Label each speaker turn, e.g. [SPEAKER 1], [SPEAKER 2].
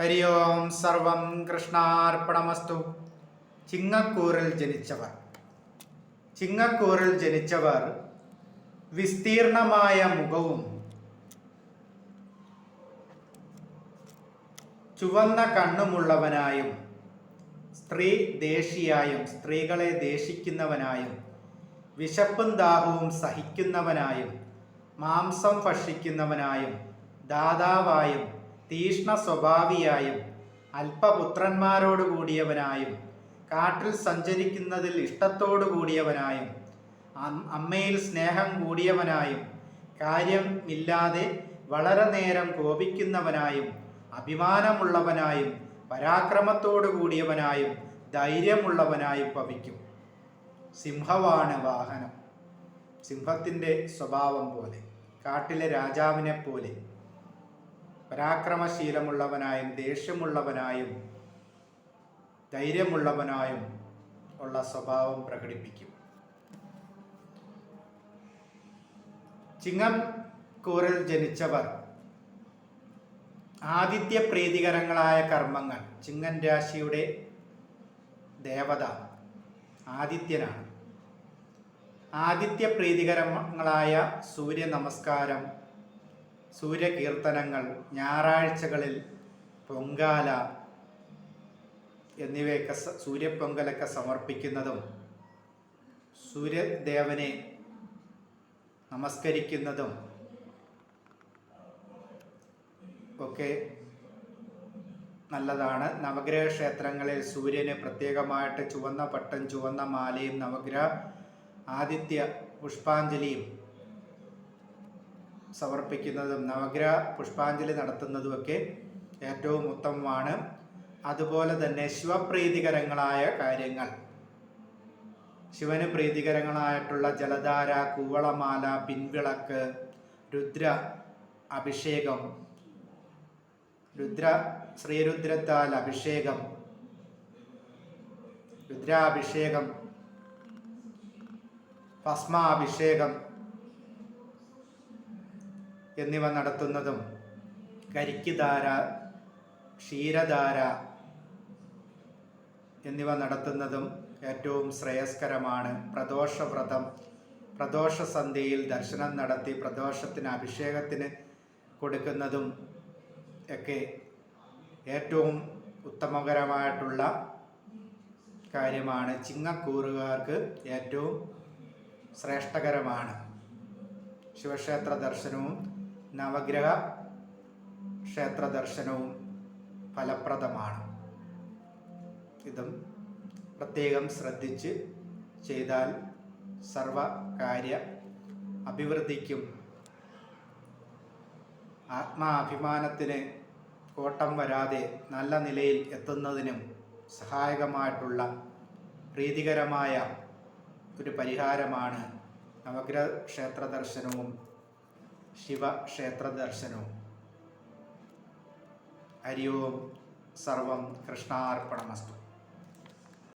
[SPEAKER 1] ഹരി ഓം സർവം കൃഷ്ണാർപ്പണമസ്തു. ചിങ്ങക്കൂറിൽ ജനിച്ചവർ. ചിങ്ങക്കൂറിൽ ജനിച്ചവർ വിസ്തീർണമായ മുഖവും ചുവന്ന കണ്ണുമുള്ളവനായും സ്ത്രീ ദേഷിയായും സ്ത്രീകളെ ദേഷിക്കുന്നവനായും വിശപ്പും ദാഹവും സഹിക്കുന്നവനായും മാംസം ഭക്ഷിക്കുന്നവനായും ദാതാവായും തീഷ്ണ സ്വഭാവിയായും അല്പപുത്രന്മാരോട് കൂടിയവനായും കാട്ടിൽ സഞ്ചരിക്കുന്നതിൽ ഇഷ്ടത്തോടു കൂടിയവനായും അമ്മയിൽ സ്നേഹം കൂടിയവനായും കാര്യമില്ലാതെ വളരെ നേരം കോപിക്കുന്നവനായും അഭിമാനമുള്ളവനായും പരാക്രമത്തോടു കൂടിയവനായും ധൈര്യമുള്ളവനായും ഭവിക്കും. സിംഹമാണ് വാഹനം. സിംഹത്തിന്റെ സ്വഭാവം പോലെ കാട്ടിലെ രാജാവിനെ പോലെ പരാക്രമശീലമുള്ളവനായും ദേഷ്യമുള്ളവനായും ധൈര്യമുള്ളവനായും ഉള്ള സ്വഭാവം പ്രകടിപ്പിക്കും. ചിങ്ങം കൂറിൽ ജനിച്ചവർ ആദിത്യ പ്രീതികരങ്ങളായ കർമ്മങ്ങൾ ചിങ്ങൻ രാശിയുടെ ദേവത ആദിത്യനാണ്. ആദിത്യ പ്രീതികരങ്ങളായ സൂര്യ നമസ്കാരം സൂര്യകീർത്തനങ്ങൾ ഞായറാഴ്ചകളിൽ പൊങ്കാല എന്നിവയൊക്കെ സൂര്യപ്പൊങ്കലൊക്കെ സമർപ്പിക്കുന്നതും സൂര്യദേവനെ നമസ്കരിക്കുന്നതും ഒക്കെ നല്ലതാണ്. നവഗ്രഹ ക്ഷേത്രങ്ങളിൽ സൂര്യന് പ്രത്യേകമായിട്ട് ചുവന്ന പട്ടം ചുവന്ന മാലയും നവഗ്രഹ ആദിത്യ പുഷ്പാഞ്ജലിയും സമർപ്പിക്കുന്നതും നവഗ്രഹ പുഷ്പാഞ്ജലി നടത്തുന്നതുമൊക്കെ ഏറ്റവും ഉത്തമമാണ്. അതുപോലെ തന്നെ ശിവപ്രീതികരങ്ങളായ കാര്യങ്ങൾ. ശിവന് പ്രീതികരങ്ങളായിട്ടുള്ള ജലധാര കൂവളമാല പിൻവിളക്ക് രുദ്ര അഭിഷേകം. രുദ്ര ശ്രീരുദ്രത്താൽ അഭിഷേകം. രുദ്രാഭിഷേകം. ഭസ്മാഭിഷേകം. എന്നിവ നടത്തുന്നതും കരിക്കുധാര ക്ഷീരധാര എന്നിവ നടത്തുന്നതും ഏറ്റവും ശ്രേയസ്കരമാണ്. പ്രദോഷവ്രതം പ്രദോഷ സന്ധ്യയിൽ ദർശനം നടത്തി പ്രദോഷത്തിന് അഭിഷേകത്തിന് കൊടുക്കുന്നതും ഒക്കെ ഏറ്റവും ഉത്തമകരമായിട്ടുള്ള കാര്യമാണ്. ചിങ്ങക്കൂറുകാർക്ക് ഏറ്റവും ശ്രേഷ്ഠകരമാണ്. ശിവക്ഷേത്ര ദർശനവും നവഗ്രഹ ക്ഷേത്ര ദർശനവും ഫലപ്രദമാണ്. ഇതും പ്രത്യേകം ശ്രദ്ധിച്ച് ചെയ്താൽ സർവകാര്യ അഭിവൃദ്ധിക്കും. ആത്മാഭിമാനത്തിന് കോട്ടം വരാതെ നല്ല നിലയിൽ എത്തുന്നതിനും സഹായകമായിട്ടുള്ള പ്രീതികരമായ ഒരു പരിഹാരമാണ് നവഗ്രഹ ക്ഷേത്ര ദർശനവും ശിവക്ഷേത്ര ദർശനവും ഹരി ഓം സർവം കൃഷ്ണാർപ്പണമസ്തു.